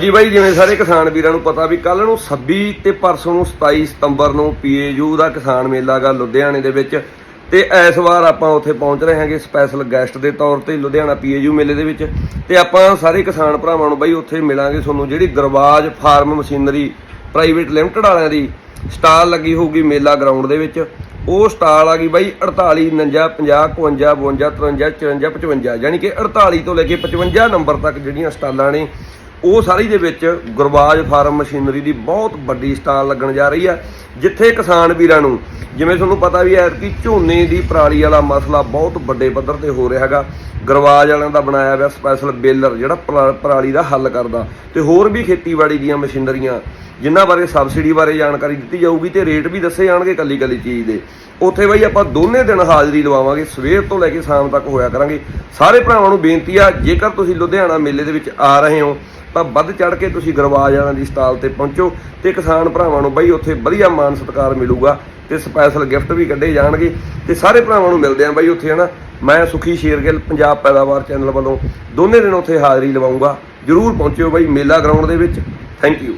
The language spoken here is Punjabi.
ਜੀ ਬਾਈ, ਜਿਵੇਂ ਸਾਰੇ ਕਿਸਾਨ ਵੀਰਾਂ ਨੂੰ ਪਤਾ ਵੀ ਕੱਲ ਨੂੰ 26 ਤੇ ਪਰਸੋਂ ਨੂੰ 27 ਸਤੰਬਰ ਨੂੰ ਪੀਏਯੂ ਦਾ ਕਿਸਾਨ ਮੇਲਾ ਗਾ ਲੁਧਿਆਣੇ ਦੇ ਵਿੱਚ। ਤੇ ਇਸ ਵਾਰ ਆਪਾਂ ਉੱਥੇ ਪਹੁੰਚ ਰਹੇ ਹਾਂਗੇ ਸਪੈਸ਼ਲ ਗੈਸਟ ਦੇ ਤੌਰ ਤੇ ਲੁਧਿਆਣਾ ਪੀਏਯੂ ਮੇਲੇ ਦੇ ਵਿੱਚ। ਤੇ ਆਪਾਂ ਸਾਰੇ ਕਿਸਾਨ ਭਰਾਵਾਂ ਨੂੰ ਬਾਈ ਉੱਥੇ ਮਿਲਾਂਗੇ ਤੁਹਾਨੂੰ ਜਿਹੜੀ ਦਰਵਾਜ਼ ਫਾਰਮ ਮਸ਼ੀਨਰੀ ਪ੍ਰਾਈਵੇਟ ਲਿਮਟਿਡ ਵਾਲਿਆਂ ਦੀ ਸਟਾਲ ਲੱਗੀ ਹੋਊਗੀ ਮੇਲਾ ਗਰਾਊਂਡ ਦੇ ਵਿੱਚ। ਉਹ ਸਟਾਲ ਆ ਗਈ ਬਾਈ 48 49 50 52 52 53 54 55 ਯਾਨੀ ਕਿ 48 ਤੋਂ ਲੈ ਕੇ 55 ਨੰਬਰ ਤੱਕ ਜਿਹੜੀਆਂ ਸਟਾਲਾਂ ਨੇ ਉਹ ਸਾਰੀ ਦੇ ਵਿੱਚ ਗੁਰਬਾਜ ਫਾਰਮ ਮਸ਼ੀਨਰੀ ਦੀ ਬਹੁਤ ਵੱਡੀ ਸਟਾਲ ਲੱਗਣ ਜਾ ਰਹੀ ਹੈ, ਜਿੱਥੇ ਕਿਸਾਨ ਵੀਰਾਂ ਨੂੰ, ਜਿਵੇਂ ਤੁਹਾਨੂੰ ਪਤਾ ਵੀ ਹੈ ਕਿ ਝੋਨੇ ਦੀ ਪਰਾਲੀ ਵਾਲਾ ਮਸਲਾ ਬਹੁਤ ਵੱਡੇ ਪੱਧਰ ਤੇ ਹੋ ਰਿਹਾ ਹੈਗਾ। ਗਰਵਾਜ ਵਾਲਿਆਂ ਦਾ ਬਣਾਇਆ ਹੋਇਆ ਸਪੈਸ਼ਲ ਬੇਲਰ ਜਿਹੜਾ ਪਰਾਲੀ ਦਾ ਹੱਲ ਕਰਦਾ ਤੇ ਹੋਰ ਵੀ ਖੇਤੀਬਾੜੀ ਦੀਆਂ ਮਸ਼ੀਨਰੀਆਂ, ਜਿਨ੍ਹਾਂ ਬਾਰੇ ਸਬਸਿਡੀ ਬਾਰੇ ਜਾਣਕਾਰੀ ਦਿੱਤੀ ਜਾਊਗੀ ਤੇ ਰੇਟ ਵੀ ਦੱਸੇ ਜਾਣਗੇ ਕੱਲੀ ਕੱਲੀ ਚੀਜ਼ ਦੇ। ਉੱਥੇ ਬਈ ਆਪਾਂ ਦੋਨੇ ਦਿਨ ਹਾਜ਼ਰੀ ਲਵਾਵਾਂਗੇ, ਸਵੇਰ ਤੋਂ ਲੈ ਕੇ ਸ਼ਾਮ ਤੱਕ ਹੋਇਆ ਕਰਾਂਗੇ। ਸਾਰੇ ਭਰਾਵਾਂ ਨੂੰ ਬੇਨਤੀ ਆ, ਜੇਕਰ ਤੁਸੀਂ ਲੁਧਿਆਣਾ ਮੇਲੇ ਦੇ ਵਿੱਚ ਆ ਰਹੇ ਹੋ ਤਾਂ ਵੱਧ ਚੜ ਕੇ ਤੁਸੀਂ ਗਰਵਾਜ ਵਾਲਿਆਂ ਦੀ ਸਟਾਲ ਤੇ ਪਹੁੰਚੋ ਤੇ ਕਿਸਾਨ ਭਰਾਵਾਂ ਨੂੰ ਬਈ ਉੱਥੇ ਵਧੀਆ ਮਾਨ ਸਤਿਕਾਰ ਮਿਲੂਗਾ ਤੇ ਸਪੈਸ਼ਲ ਗਿਫਟ ਵੀ ਕੱਢੇ ਜਾਣਗੇ ਤੇ ਸਾਰੇ ਭਰਾਵਾਂ ਨੂੰ ਮਿਲਦੇ ਆਂ ਬਈ ਉੱਥੇ, ਹਨਾ? ਮੈਂ ਸੁਖੀ ਸ਼ੇਰਗਿੱਲ, ਪੰਜਾਬ ਪੈਦਾਵਾਰ ਚੈਨਲ ਵੱਲੋਂ ਦੋਨੇ ਦਿਨ ਉੱਥੇ ਹਾਜ਼ਰੀ ਲਵਾਉਂਗਾ। ਜਰੂਰ ਪਹੁੰਚਿਓ ਬਈ ਮੇਲਾ ਗਰਾਊਂਡ ਦੇ ਵਿੱਚ। Thank you